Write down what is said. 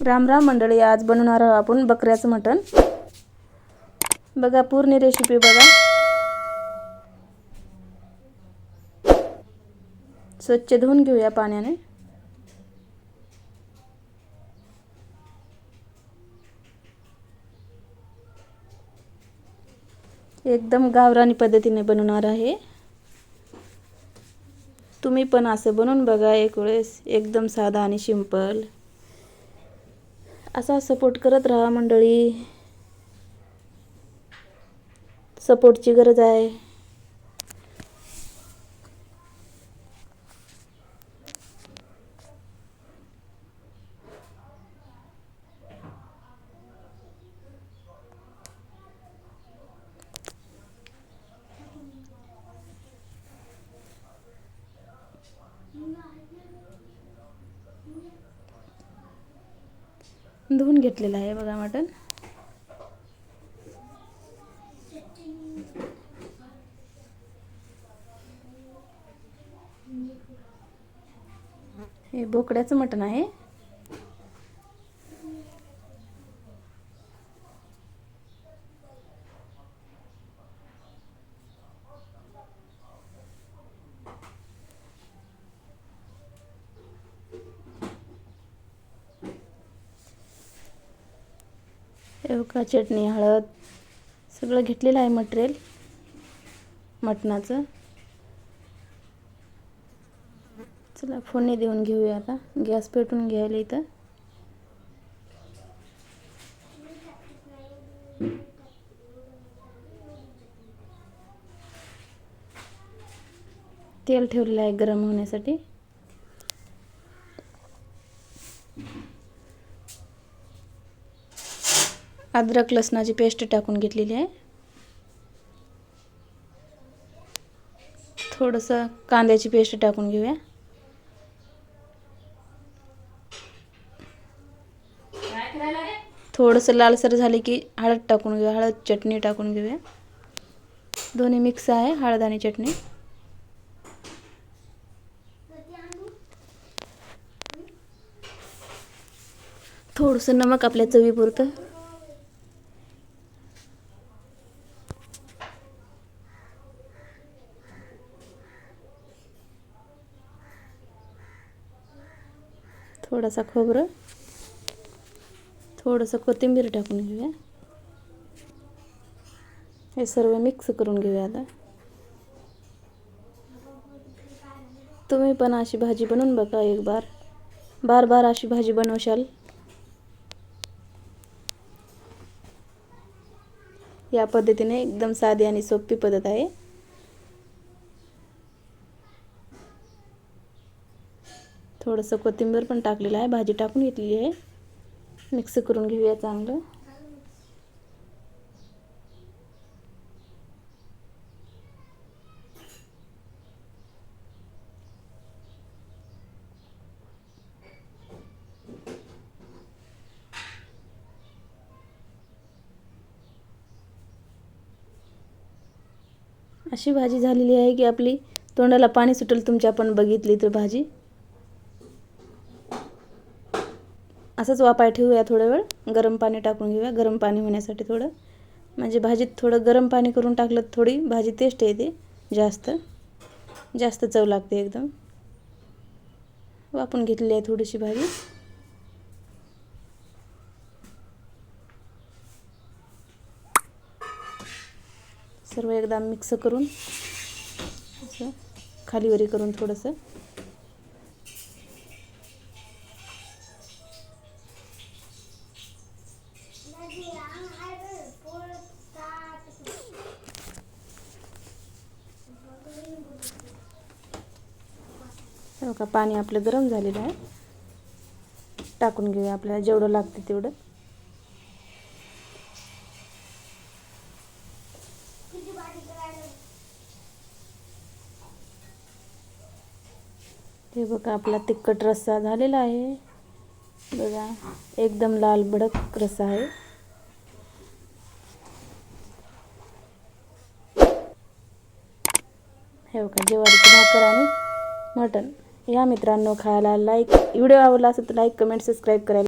राम राम मंडळी आज बनवणार आहोत आपण बकऱ्याचं मटण. बघा पूर्ण रेसिपी बघा. स्वच्छ धुवून घेऊया पाण्याने. एकदम गावरानी पद्धतीने बनवणार आहे. तुम्ही पण असं बनवून बघा एक वेळेस एकदम साधा आणि सिंपल असा सपोर्ट करत राहा मंडळी. सपोर्टची गरज आहे. धुवून घेतलेलं आहे बघा मटण. हे बोकड्याचं मटण आहे. एवका चटणी हळद सगळं घेतलेलं आहे मटेरियल मटणाचं. चला फोडणी देऊन घेऊया आता. गॅस पेटून घ्यायला इथं. तेल ठेवलेलं आहे गरम होण्यासाठी. अद्रक लसणाची पेस्ट टाकून घेतलेली आहे. थोडंसं कांद्याची पेस्ट टाकून घेऊया. थोडंसं लालसर झाले की हळद टाकून घेऊया. हळद चटणी टाकून घेऊया. दोन्ही मिक्स आहे हळद आणि चटणी. थोडंसं नमक आपल्या चवीपुरतं. थोडासा खोबरं थोडंसं कोथिंबीर टाकून घेऊया. हे सर्व मिक्स करून घेऊया आता. तुम्ही पण अशी भाजी बनवून बघा एक बार बार बार अशी भाजी बनवशाल. या पद्धतीने एकदम साधी आणि सोपी पद्धत आहे. थोडंसं कोथिंबीर पण टाकलेलं आहे. भाजी टाकून घेतलेली आहे. मिक्स करून घेऊया चांगलं. अशी भाजी झालेली आहे की आपली तोंडाला पाणी सुटेल. तुमच्या पण बघितली तर भाजी. असंच वापाय ठेवूया थोडा वेळ. गरम पाणी टाकून घेऊया. गरम पाणी होण्यासाठी थोडं म्हणजे भाजीत थोडं गरम पाणी करून टाकलं थोडी भाजी टेस्ट येते जास्त. जास्त चव लागते एकदम. वापून घेतलेली आहे थोडीशी भाजी. सर्व एकदा मिक्स करून असं खालीवरी करून थोडंसं हो बघा पाणी आपलं गरम झालेलं आहे. टाकून घेऊया आपल्याला जेवढं लागतं तेवढं. हे बघा आपला तिखट रस्सा झालेला आहे. बघा एकदम लाल भडक रस्सा आहे. हे बघा ज्वारीची भाकर आणि मटण. या मित्रांनो खायला लाईक व्हिडिओ आवडला असेल तर लाईक कमेंट सबस्क्राईब करायला